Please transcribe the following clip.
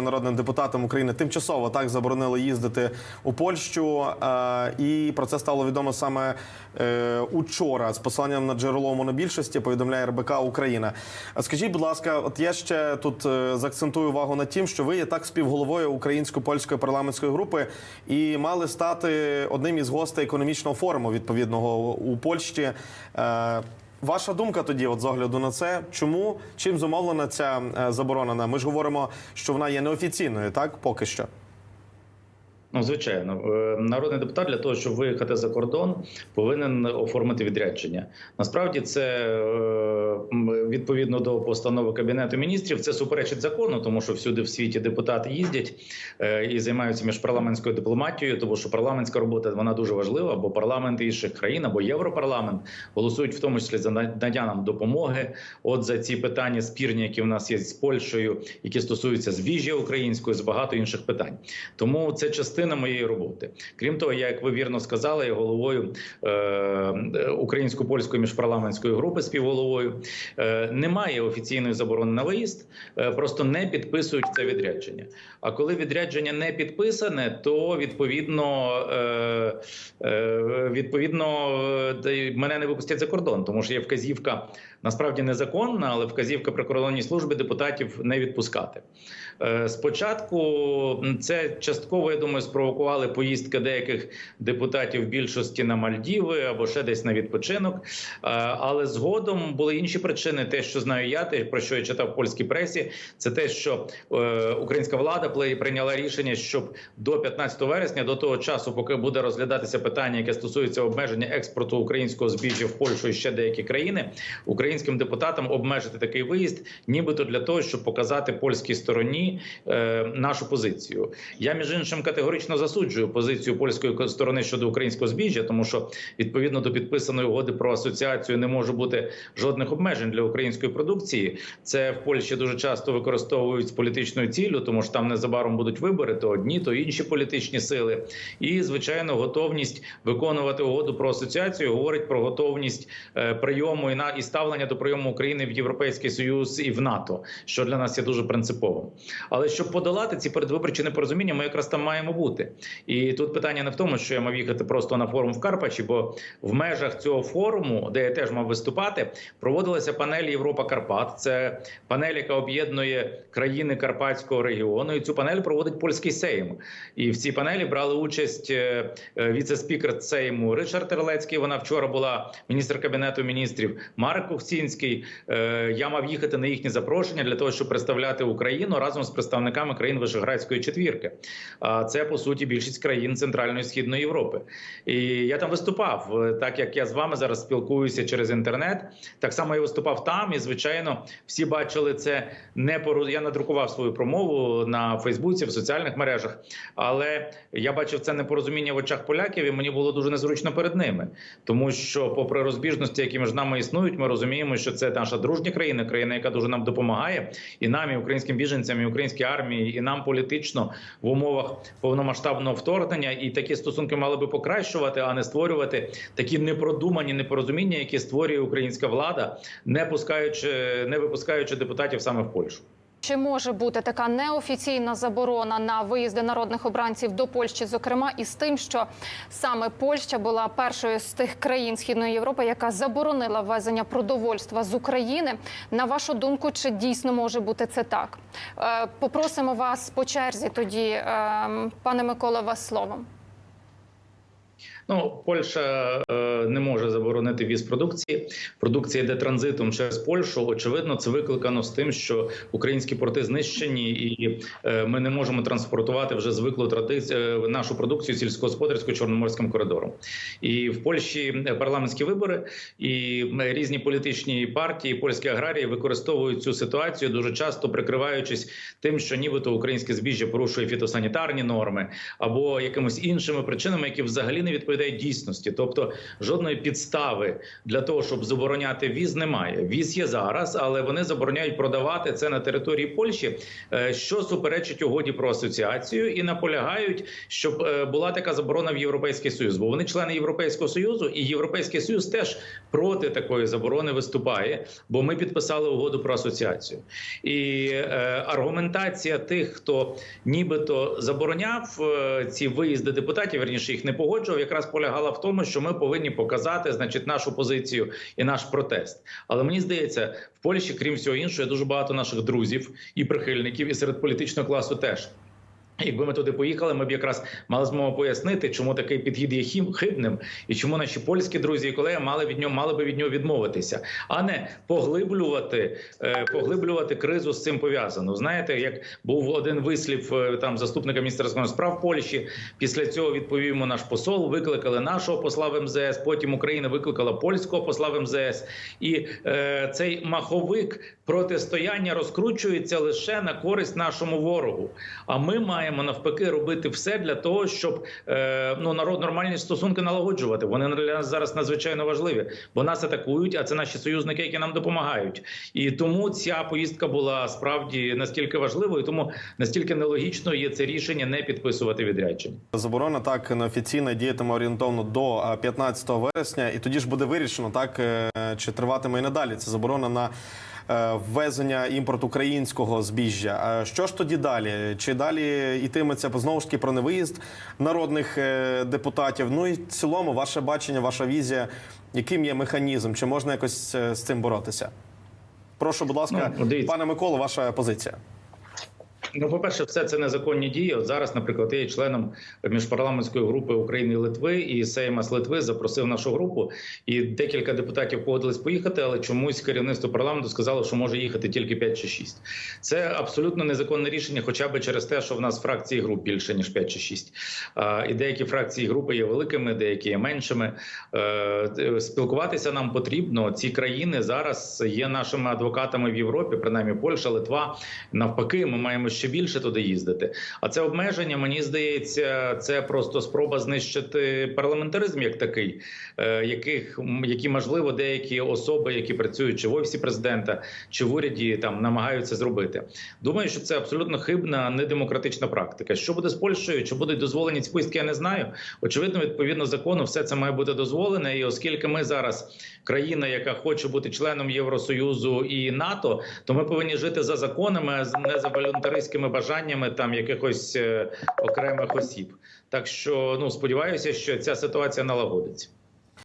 народним депутатам України тимчасово так заборонили їздити у Польщу, е, і про це стало відомо саме е, учора. З посиланням на джерело монобільшості повідомляє РБК Україна. Скажіть, будь ласка, от я ще тут е, заакцентую увагу на тім, що ви є так співголовою українсько-польської парламентської групи і мали стати одним із гостей економічного форуму відповідного у Польщі. Е, Ваша думка тоді, от з огляду на це, чому чим зумовлена ця заборонена? заборона? Ми ж говоримо, що вона є неофіційною, так поки що. Ну, звичайно, Е, народний депутат для того, щоб виїхати за кордон, повинен оформити відрядження. Насправді, це е, відповідно до постанови кабінету міністрів. Це суперечить закону, тому що всюди в світі депутати їздять е, і займаються міжпарламентською дипломатією, тому що парламентська робота вона дуже важлива, бо парламенти інших країн або європарламент голосують в тому числі за надання нам допомоги. От за ці питання спірні, які в нас є з Польщею, які стосуються збіжжя української, з багато інших питань. Тому це частина моєї роботи. Крім того, я, як ви вірно сказали, є головою е, українсько-польської міжпарламентської групи співголовою. Е, немає офіційної заборони на виїзд, е, просто не підписують це відрядження. А коли відрядження не підписане, то відповідно е, е, відповідно е, мене не випустять за кордон, тому що є вказівка насправді незаконна, але вказівка прикордонній службі депутатів не відпускати. Е, Спочатку це частково, я думаю, спровокували поїздки деяких депутатів більшості на Мальдіви або ще десь на відпочинок. Е, Але згодом були інші причини. Те, що знаю я, те, про що я читав в польській пресі, це те, що е, українська влада прийняла рішення, щоб до 15 вересня, до того часу, поки буде розглядатися питання, яке стосується обмеження експорту українського збіжжя в Польщу і ще деякі країни, українським депутатам обмежити такий виїзд, нібито для того, щоб показати польській стороні е, нашу позицію. Я між іншим категорично засуджую позицію польської сторони щодо українського збіжжя, тому що відповідно до підписаної угоди про асоціацію не може бути жодних обмежень для української продукції. Це в Польщі дуже часто використовують з політичною ціллю, тому що там незабаром будуть вибори, то одні, то інші політичні сили. І звичайно, готовність виконувати угоду про асоціацію говорить про готовність е, прийому і на і ставлення до прийому України в Європейський Союз і в НАТО, що для нас є дуже принциповим. Але щоб подолати ці передвиборчі непорозуміння, ми якраз там маємо бути. І тут питання не в тому, що я мав їхати просто на форум в Карпачі, бо в межах цього форуму, де я теж мав виступати, проводилася панель Європа Карпат. Це панель, яка об'єднує країни Карпатського регіону. І цю панель проводить польський Сейм. І в цій панелі брали участь е, е, віце-спікер Сейму Ричард Терлецький. Вона вчора була міністр кабінету міністрів Марк Кухцінський. Е, Я мав їхати на їхнє запрошення для того, щоб представляти Україну разом з представниками країн Вишеградської четвірки. Це по суті більшість країн Центральної і Східної Європи. І я там виступав, Е, так як я з вами зараз спілкуюся через інтернет. Так само я виступав там, і звичайно, всі бачили це не пору. Я надрукував свою промову на Фейсбуці, в соціальних мережах, але я бачив це непорозуміння в очах поляків, і мені було дуже незручно перед ними, тому що, попри розбіжності, які між нами існують, ми розуміємо, що це наша дружня країна, країна, яка дуже нам допомагає, і нам, і українським біженцям, і українській армії, і нам політично в умовах повномасштабного вторгнення. І такі стосунки мали би покращувати, а не створювати такі непродумані непорозуміння, які створює українська влада, не пускаючи, не випускаючи депутатів саме в Польщу. Чи може бути така неофіційна заборона на виїзди народних обранців до Польщі, зокрема, і з тим, що саме Польща була першою з тих країн Східної Європи, яка заборонила ввезення продовольства з України? На вашу думку, чи дійсно може бути це так? Е, Попросимо вас по черзі тоді, е, пане Микола, вас словом. Ну, Польща е, не може заборонити віз продукції. Продукція йде транзитом через Польщу. Очевидно, це викликано з тим, що українські порти знищені, і е, ми не можемо транспортувати вже звиклу традицію е, нашу продукцію сільськогосподарську чорноморським коридором. І в Польщі парламентські вибори і різні політичні партії, польські аграрії використовують цю ситуацію дуже часто прикриваючись тим, що нібито українське збіжжя порушує фітосанітарні норми або якимись іншими причинами, які взагалі не відповідають відповідає дійсності. Тобто жодної підстави для того, щоб забороняти віз, немає. Віз є зараз, але вони забороняють продавати це на території Польщі, е, що суперечить угоді про асоціацію, і наполягають, щоб е, була така заборона в Європейський Союз. Бо вони члени Європейського союзу, і Європейський Союз теж проти такої заборони виступає, бо ми підписали угоду про асоціацію. І е, аргументація тих, хто нібито забороняв е, ці виїзди депутатів, верніше їх не погоджував, якраз полягала в тому, що ми повинні показати, значить, нашу позицію і наш протест. Але мені здається, в Польщі, крім всього іншого, є дуже багато наших друзів і прихильників, і серед політичного класу теж. Якби ми туди поїхали, ми б якраз мали змогу пояснити, чому такий підхід є хибним, і чому наші польські друзі і колеги мали від нього мали би від нього відмовитися, а не поглиблювати, е, поглиблювати кризу з цим пов'язану. Знаєте, як був один вислів е, там заступника міністра справ Польщі. Після цього відповів наш посол. Викликали нашого посла в МЗС. Потім Україна викликала польського посла в МЗС. І е, цей маховик протистояння розкручується лише на користь нашому ворогу. А ми маємо навпаки робити все для того, щоб е, ну народ нормальні стосунки налагоджувати. Вони для нас зараз надзвичайно важливі, бо нас атакують, а це наші союзники, які нам допомагають. І тому ця поїздка була справді настільки важливою, тому настільки нелогічно є це рішення не підписувати відрядження. Заборона так неофіційно діятиме орієнтовно до е, 15 вересня, і тоді ж буде вирішено, так е, чи триватиме і надалі. Це заборона на е, ввезення імпорт українського збіжжя. А що ж тоді далі? Чи далі йтиметься знову ж таки про невиїзд народних е, депутатів? Ну і в цілому, ваше бачення, ваша візія, яким є механізм? Чи можна якось е, з цим боротися? Прошу, будь ласка, Ну, пане Миколо, ваша позиція. Ну, по-перше, все це незаконні дії. От зараз, наприклад, я є членом міжпарламентської групи України і Литви, і Сеймас Литви запросив нашу групу, і декілька депутатів погодились поїхати, але чомусь керівництво парламенту сказало, що може їхати тільки 5 чи 6. Це абсолютно незаконне рішення, хоча б через те, що в нас фракції груп більше ніж 5 чи 6. А, І деякі фракції групи є великими, деякі є меншими. Е, Спілкуватися нам потрібно. Ці країни зараз є нашими адвокатами в Європі, принаймні Польща, Литва. Навпаки, ми маємо ще більше туди їздити. А це обмеження, мені здається, це просто спроба знищити парламентаризм як такий, е, яких які можливо деякі особи, які працюють чи в офісі президента, чи в уряді там намагаються зробити. Думаю, що це абсолютно хибна, недемократична практика. Що буде з Польщею? Чи будуть дозволені ці поїздки, я не знаю. Очевидно, відповідно закону, все це має бути дозволене. І оскільки ми зараз країна, яка хоче бути членом Євросоюзу і НАТО, то ми повинні жити за законами, не за волюнтаристськими бажаннями там якихось е, окремих осіб. Так що ну сподіваюся, що ця ситуація налагодиться.